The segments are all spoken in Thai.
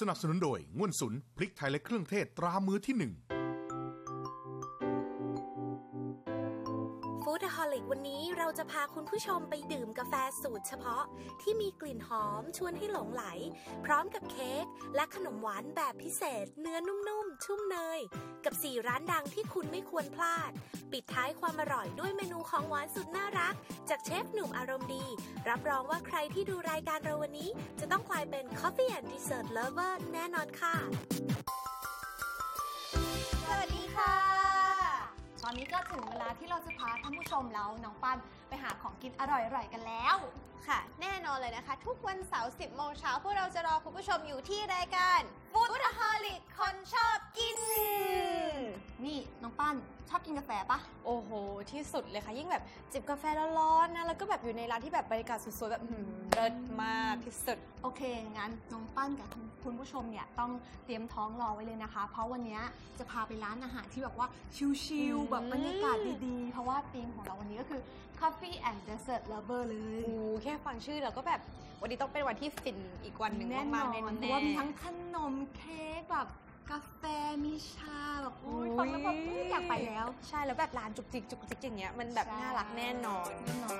สนับสนุนโดยง่วนสุนพริกไทยและเครื่องเทศตรามือที่หนึ่ง ฟู้ดฮอลิกวันนี้เราจะพาคุณผู้ชมไปดื่มกาแฟสูตรเฉพาะ ที่มีกลิ่นหอมชวนให้หลงไหล พร้อมกับเค้กและขนมหวานแบบพิเศษ เนื้อนุ่มๆ ชุ่มเนย กับ 4 ร้านดังที่คุณไม่ควรพลาด ปิดท้ายความอร่อยด้วยเมนูของหวานสุดน่ารัก จากเชฟหนุ่มอารมณ์ดี รับรองว่าใครที่ดูรายการเราวันนี้ จะต้องกลายเป็น Coffee and Dessert Lover แน่นอนค่ะ อนนี้ก็ถึงเวลาที่เราจะพาท่านผู้ชมแล้วน้องปันไปหาของกินอร่อยๆกันแล้ว ค่ะ แน่นอนเลยนะคะ ทุกวันเสาร์10โมงเช้าพวกเราจะรอคุณผู้ชมอยู่ที่รายการ Food Holic คนชอบกิน นี่น้องปั้นชอบกินกาแฟปะโอ้โห ที่สุดเลยค่ะ ยิ่งแบบจิบกาแฟร้อนๆนะ แล้วก็แบบอยู่ในร้านที่แบบบรรยากาศสวยๆแบบอื้อหือเลิศมากที่สุด โอเค งั้นน้องปั้นกับคุณผู้ชมเนี่ยต้องเตรียมท้องรอไว้เลยนะคะ เพราะวันนี้จะพาไปร้านอาหารที่แบบว่าชิลอืมๆแบบบรรยากาศดีๆ เพราะว่าธีมของเราวันนี้ก็คือ Coffee and Dessert Lover เลย โอ้แค่ฟังชื่อเราก็แบบวันนี้ต้องเป็นวันที่ฟินอีกวันหนึ่งแน่นมาอกๆแน่นๆเพราะว่ามีทั้งขนมเค้กแบบ กาแฟมีชาแบบอุ้ยฟังแล้วแบบอุ๊ยอยากไปแล้ว ใช่แล้วแบบร้านจุกจิกจุกจิกอย่างเงี้ยมันแบบน่ารักแน่นอน แน่นอน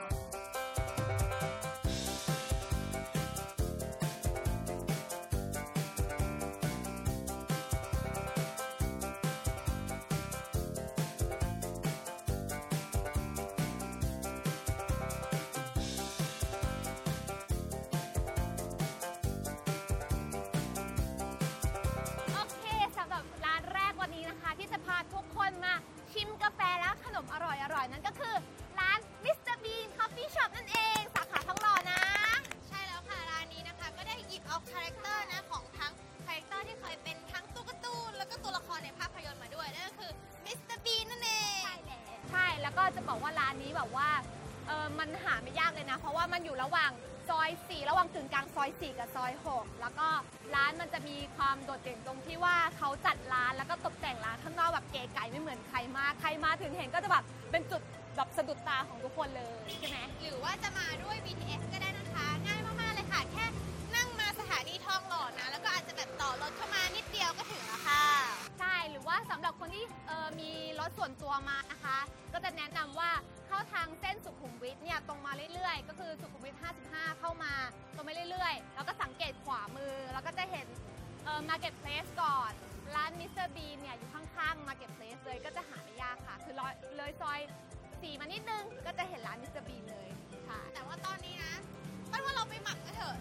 ราะว่ามันอยู่ระหว่างซอย 4 ระหว่างกึ่งกลางซอย 4 กับซอย 6 แล้วก็ร้านมันจะมีความโดดเด่นตรงที่ว่าเขาจัดร้านแล้วก็ตกแต่งร้านข้างนอกแบบเก๋ไก๋ไม่เหมือนใครมากใครมาถึงเห็นก็จะแบบเป็นจุดแบบสะดุดตาของทุกคนเลยใช่ไหมหรือว่าจะมาด้วย BTS ก็ได้นะคะ ง่ายมากๆเลยค่ะ แค่นั่งมาสถานีทองหล่อนะ แล้วก็อาจจะแบบต่อรถเข้ามานิดเดียวก็ถึงแล้วค่ะ ใช่ หรือว่าสำหรับคนที่เออมีรถส่วนตัวมานะคะ ก็จะแนะนำว่า เข้าทางเส้นสุขุมวิทเนี่ยตรงมาเรื่อยๆ ก็คือสุขุมวิท 55 เข้ามาตรงไปเรื่อยๆ แล้วก็สังเกตขวามือ แล้วก็จะเห็นเออมาเก็ตเพลสก่อน ร้านมิสเตอร์บีเนี่ยอยู่ข้างๆมาเก็ตเพลสเลยก็จะหาไม่ยากค่ะ คือเลยเลยซอยสีมานิดนึงก็จะเห็นร้านมิสเตอร์บีเลยค่ะ แต่ว่าตอนนี้นะปั้นว่าเราไปหมักกันเถอะ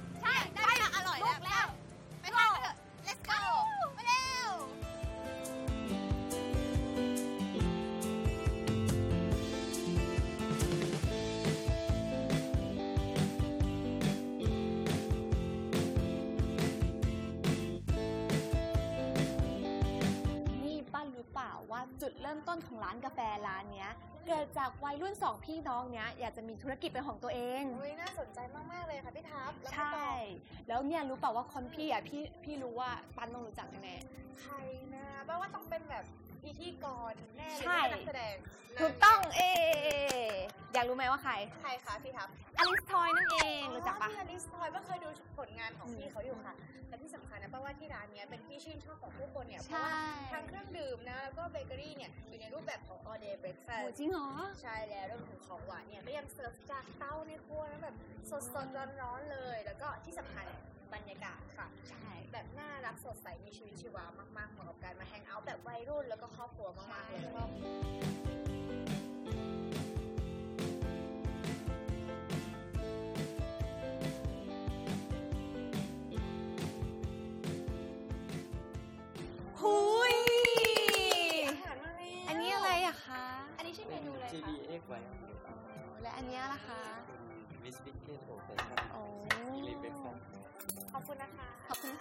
จุดเริ่มต้นของร้านกาแฟร้านเนี้ยเกิดจากวัยรุ่นสองพี่น้องเนี้ยอยากจะมีธุรกิจเป็นของตัวเองอุ้ยน่าสนใจมาก ๆ เลยค่ะพี่ทัพแล้วก็ใช่แล้วเนี่ยรู้เปล่าว่าคนพี่อะพี่พี่รู้ว่าปันต้องรู้จักแน่ ใครนะแปลว่าต้องเป็นแบบพิธีกรแน่เลยใช่ไม่ใช่นักแสดงถูกต้องเอ อยากรู้ไหมว่าใครใครคะพี่ทัพอลิสทอยนั่นเองรู้จักปะพี่อลิสทอยก็เคยดูผลงานของพี่เขาอยู่ค่ะและที่สำคัญนะเพราะว่าที่ร้านเนี้ยเป็นที่ชื่นชอบของผู้คนเนี่ยเพราะว่าทั้งเครื่องดื่มนะแล้วก็เบเกอรี่เนี่ยอยู่ในรูปแบบของ all day โอ้ breakfast จริงเหรอ ใช่แล้วเรื่องของของหวานเนี่ยก็ยังเสิร์ฟจากเตาในครัวนะแบบสดๆร้อนๆเลย แล้วก็ที่สำคัญเนี่ยบรรยากาศค่ะ ใช่ แบบน่ารักสดใสมีชีวิตชีวามากๆเหมาะกับการมาแฮงเอาท์แบบวัยรุ่นแล้วก็ครอบครัวมากๆเลย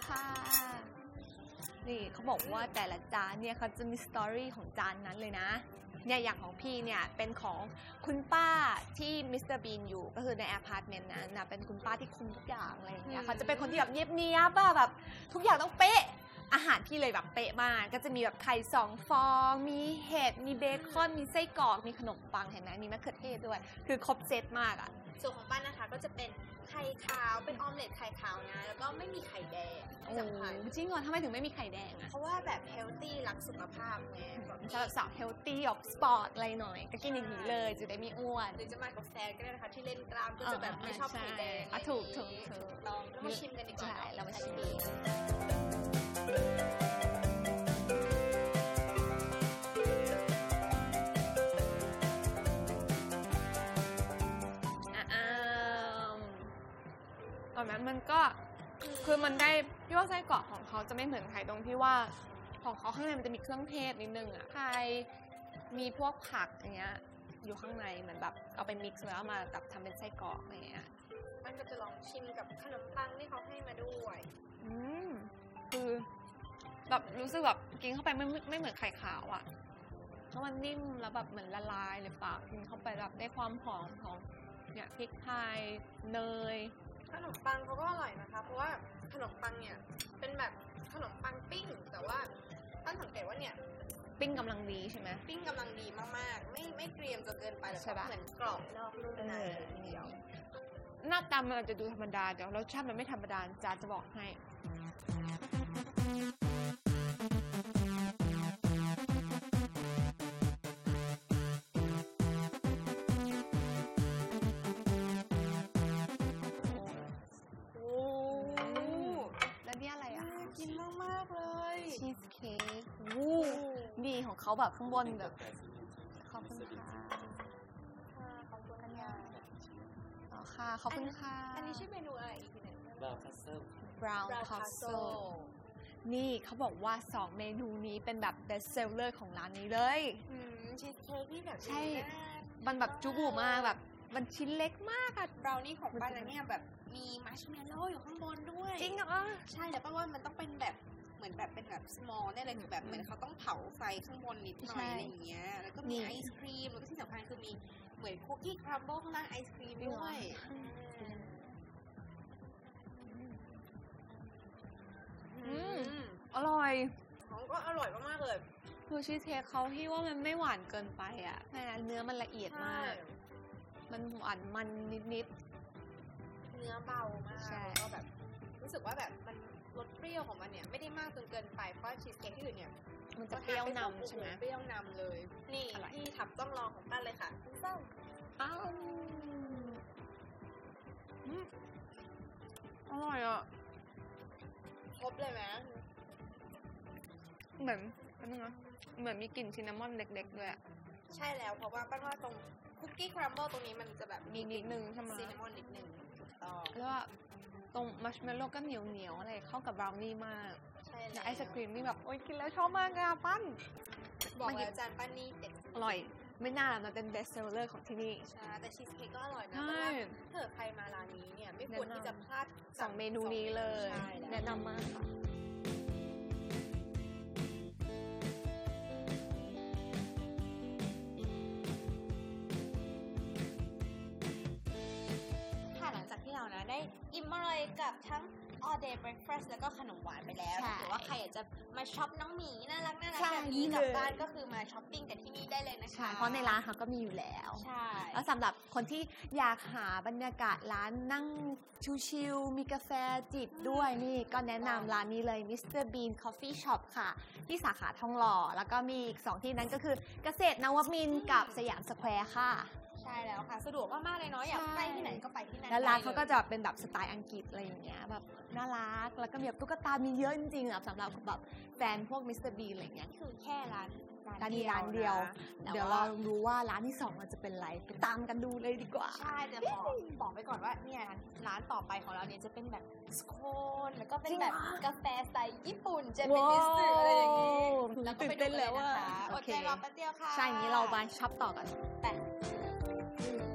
ค่ะ นี่เขาบอกว่าแต่ละจานเนี่ยเขาจะมีสตอรี่ของจานนั้นเลยนะ เนี่ยอย่างของพี่เนี่ยเป็นของคุณป้าที่มิสเตอร์บีนอยู่ก็คือในอพาร์ตเมนต์นั้นนะเป็นคุณป้าที่คุมทุกอย่างอะไรอย่างเงี้ยเขาจะเป็นคนที่แบบเนียบๆอะแบบ ทุกอย่างต้องเป๊ะ อาหารพี่เลยแบบเป๊ะมาก ก็จะมีแบบไข่สองฟอง มีเห็ด มีเบคอน มีไส้กรอก มีขนมปังเห็นไหมมีมะเขือเทศด้วย คือครบเซตมากอะส่วนของป้านนะคะก็จะเป็นไข่ขาว เป็นออมเล็ตไข่ขาวนะ แล้วก็ไม่มีไข่แดงที่สำคัญจริงเหรอทำไมถึงไม่มีไข่แดงอะเพราะว่าแบบเฮลตี้รักสุขภาพไงแบบสำหรับสาวเฮลตี้ออกสปอร์ตอะไรหน่อย ก็กินอย่างนี้เลยจะได้ไม่อ้วน หรือจะมากับแฟนก็ได้นะคะที่เล่นกล้ามก็จะแบบไม่ชอบไข่แดงอะถูกถูกถูกลองแล้วมาชิมกันดีกว่าใช่นอะเรามาชิม มันก็คือมันได้พี่ว่าไส้กรอกของเขาจะไม่เหมือนไข่ตรงที่ว่าของเขาข้างในมันจะมีเครื่องเทศนิดนึงอะไข่มีพวกผักอย่างเงี้ยอยู่ข้างในเหมือนแบบเอาไปมิกซ์แล้วเอามาแบบทำเป็นไส้กรอกอะไรอย่างเงี้ยมันก็จะลองชิมกับขนมปังที่เขาให้มาด้วยอืมคือแบบรู้สึกแบบกินเข้าไปไม่ไม่ไม่เหมือนไข่ขาวอะ่ะเพราะมันนิ่มแล้วแบบเหมือนละลายในปากกินเข้าไปแบบได้ความหอมของเนี่ยพริกไทยเนย ขนมปังเขาก็อร่อยนะคะ เพราะว่าขนมปังเนี่ยเป็นแบบขนมปังปิ้ง แต่ว่าตั้งสังเกตว่าเนี่ยปิ้งกำลังดีใช่ไหม ปิ้งกำลังดีมากๆ ไม่ไม่เกรียมจนเกินไปแต่ใช่ปะ เหมือนกรอบนอกนุ่มในเออเลยทีเดียว หน้าตามันอาจจะดูธรรมดาแต่รสชาติมันไม่ธรรมดาจาจะบอกให้โมากๆเลยชีสเค้กวู้ดีของเขาแบบข้างบนแบบขอบคุณค่ะขอบคุณค่ะอ๋อค่ะขอบคุณค่ะ อันนี้ชื่อเมนูอะไรอีกทีหนึ่งบราวน์คัสเซิล brown Brown castle Castle นี่เขาบอกว่า 2 เมนูนี้เป็นแบบ best seller ของร้านนี้เลยอืมชีสเค้กที่แบบใช่ดูน่ามันแบบจุบุมากแบบ มันชิ้นเล็กมากอะบราวนี่ของป้านะเนี่ยแบบ มีมัชเมลโล่อยู่ข้างบนด้วยจริงเหรอใช่แต่ป้าว่ามันต้องเป็นแบบเหมือนแบบเป็นแบบ small แน่เลยคือแบบเหมือนเขาต้องเผาไฟข้างบนนิดหน่อยอะไรอย่างเงี้ยแล้วก็มีไอศครีมแล้วก็ที่สำคัญคือมีเหมือนคุกกี้ครัมเบิลข้างล่างไอศครีมด้วยอืมอืมอร่อยของก็อร่อยมากๆเลยคือชีสเค้กเขาที่ว่ามันไม่หวานเกินไปอะแต่เนื้อมันละเอียดมาก มันหวานมันนิด เนื้อเบามากใช่แล้วก็แบบรู้สึกว่าแบบมันรสเปรี้ยวของมันเนี่ยไม่ได้มากจนเกินไปเพราะชีสเค้กที่อื่นเนี่ยๆมันจะเปรี้ยวนำใช่ไหมเปรี้ยวนำเลย นี่อร่อยที่ทับต้องลองของป้าเลยค่ะส้มอ้าวอืมอร่อยอะครบเลยไหมเหมือนอันนึงนะเหมือนมีกลิ่นซินนามอนเล็กๆด้วยอะใช่แล้วเพราะว่าป้าว่าตรงคุกกี้ครัมเบิลตรงนี้มันจะแบบมีนิดนึงใช่ไหมซินนามอนนิดนึงถูกต้อง แล้วก็ตรงมัชเมลโล่ก็เหนียวเหนียวๆอะไรเข้ากับบราวนี่มากใช่แล้แล้ววไอศครีมนี่แบบโอ๊ยกินแล้วชอบมากอะปั้นบอกมันแล้วจานป้านี่เด็ดอร่อย ไม่น่าละมันเป็น best seller ของที่นี่ใช่แต่ชีสเค้กก็อร่อยนะใช่เพราะว่าถ้าเกิดใครมาร้านนี้เนี่ยไม่ควรที่จะพลาดสองเมนูนี้เลยใช่แล้วแนะนำมากค่ะค่ะ กับทั้ง all day breakfast แล้วก็ขนมหวานไปแล้วใช่ถ้าเกิดว่าใครอยากจะมาช็อปน้องหมีน่ารักน่ารักใช่แบบนี้กลับเลยบ้านก็คือมาช้อปปิ้งกันที่นี่ได้เลยนะคะใช่เพราะในร้านเขาก็มีอยู่แล้วใช่แล้วสำหรับคนที่อยากหาบรรยากาศร้านนั่งชิลๆมีกาแฟจิบด้วยนี่ก็แนะนำร้านนี้เลย Mr. Bean Coffee Shop ค่ะ ที่สาขาทองหล่อ แล้วก็มีอีก2ที่นั้นก็คือเกษตรนวมินทร์กับสยามสแควร์ค่ะใช่แล้วค่ะ สะดวกมากๆเลยเนาะอยากใช่ไปที่ไหนก็ไปที่นั่นแล้วร้านได้เขาก็จะเป็นแบบสไตล์อังกฤษอะไรอย่างเงี้ยแบบน่ารักแล้วก็มีแบบตุ๊กตามีเยอะจริงๆอะสำหรับแบบแฟนพวก Mr. Bean อะไรอย่างเงี้ยคือแค่ร้านร้านนี้ร้านเดียวนะเดี๋ยวแต่เราว่าดูว่าร้านที่สองมันจะเป็นอะไรไปตามกันดูเลยดีกว่า ใช่แต่ขอบอกไปก่อนว่าเนี่ยร้านต่อไปของเราเนี่ยจะเป็นแบบสโคนแล้วก็เป็นแบบจริงเหรอกาแฟสไตล์ญี่ปุ่นเจแปนิสอะไรอย่างงี้ว้าวแล้วก็ไปตื่นเต้ดูนกันเลยแล้วนะคะอะอโอดเคใจรอแป๊บเดียวค่ะ ใช่อย่างนี้เรามาช็อปต่อกันไป Thank you.